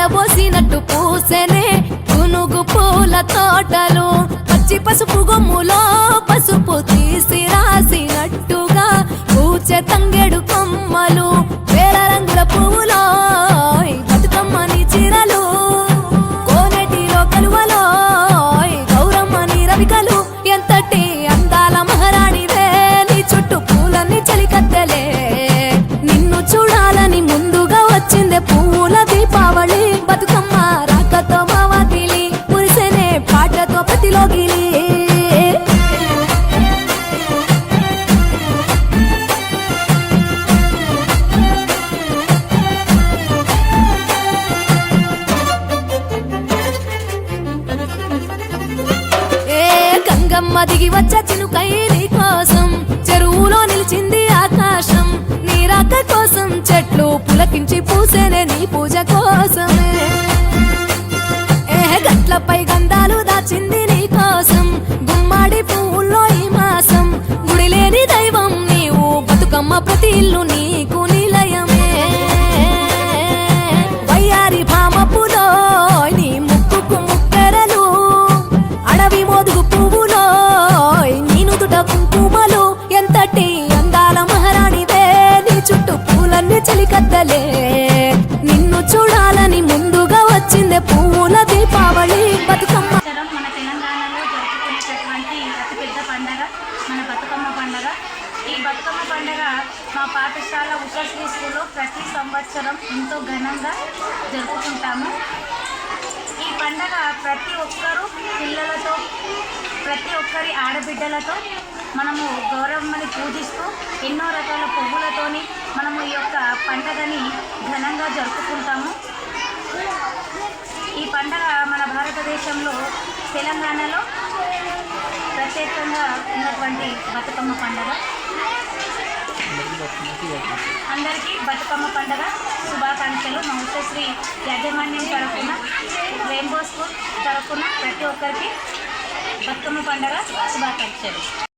పారబోసినట్టు పూసెనే గునుగు పూల తోటలు. పచ్చి పసుపు గొమ్ములో పసుపు తీసి రాసినట్టుగా పూచే తంగెడు కొమ్మలు వేల రంగుల పువ్వులో బతుకమ్మని చీరలు. కోనేటిలో కలువలో గౌరమ్మని రవికలు. ఎంతటి అందాల మహారాణి నీ చుట్టూ పూలన్నీ చలికత్తెలే. నిన్ను చూడాలని ముందుగా వచ్చిందే పూ అమ్మ దిగి వచ్చ చినుకై నీ కోసం. చెరువులో నిలిచింది ఆకాశం నీ రాక కోసం. చెట్లు పులకించి పూసేనే నీ పూజ కోసమే. ఏ గట్లపై గంధాలు దాచింది నీ కోసం. గుమ్మాడి పువ్వుల్లో ఈ మాసం గుడి లేని దైవం నీవు. బతుకమ్మ ప్రతి ఇల్లు ఎంతటి అందాల మహారాణివే నీ చుట్టూ పూలన్నీ చలికత్తలే. నిన్ను చూడాలని ముందుగా వచ్చిందే పూల దీపావళి బతుకమ్మ. సంవత్సరం మన తెలంగాణలో జరుపుకునేటటువంటి అతిపెద్ద పండగ మన బతుకమ్మ పండగ. ఈ బతుకమ్మ పండగ మా పాఠశాల ఉషశ్రీ స్కూల్లో ప్రతి సంవత్సరం ఎంతో ఘనంగా జరుపుకుంటాము. ఈ పండగ ప్రతి ఒక్కరూ పిల్లలతో ప్రతి ఒక్కరి ఆడబిడ్డలతో మనము గౌరవమ్మని పూజిస్తూ ఎన్నో రకాల పువ్వులతోని మనము ఈ యొక్క పండగని ఘనంగా జరుపుకుంటాము. ఈ పండగ మన భారతదేశంలో తెలంగాణలో ప్రత్యేకంగా ఉన్నటువంటి బతుకమ్మ పండగ. అందరికీ బతుకమ్మ పండగ శుభాకాంక్షలు. మా శ్రీ యాజమాన్యం తరఫున రెయిన్బో స్కూల్ తరఫున ప్రతి ఒక్కరికి బతుకమ్మ పండగ శుభాకాంక్షలు.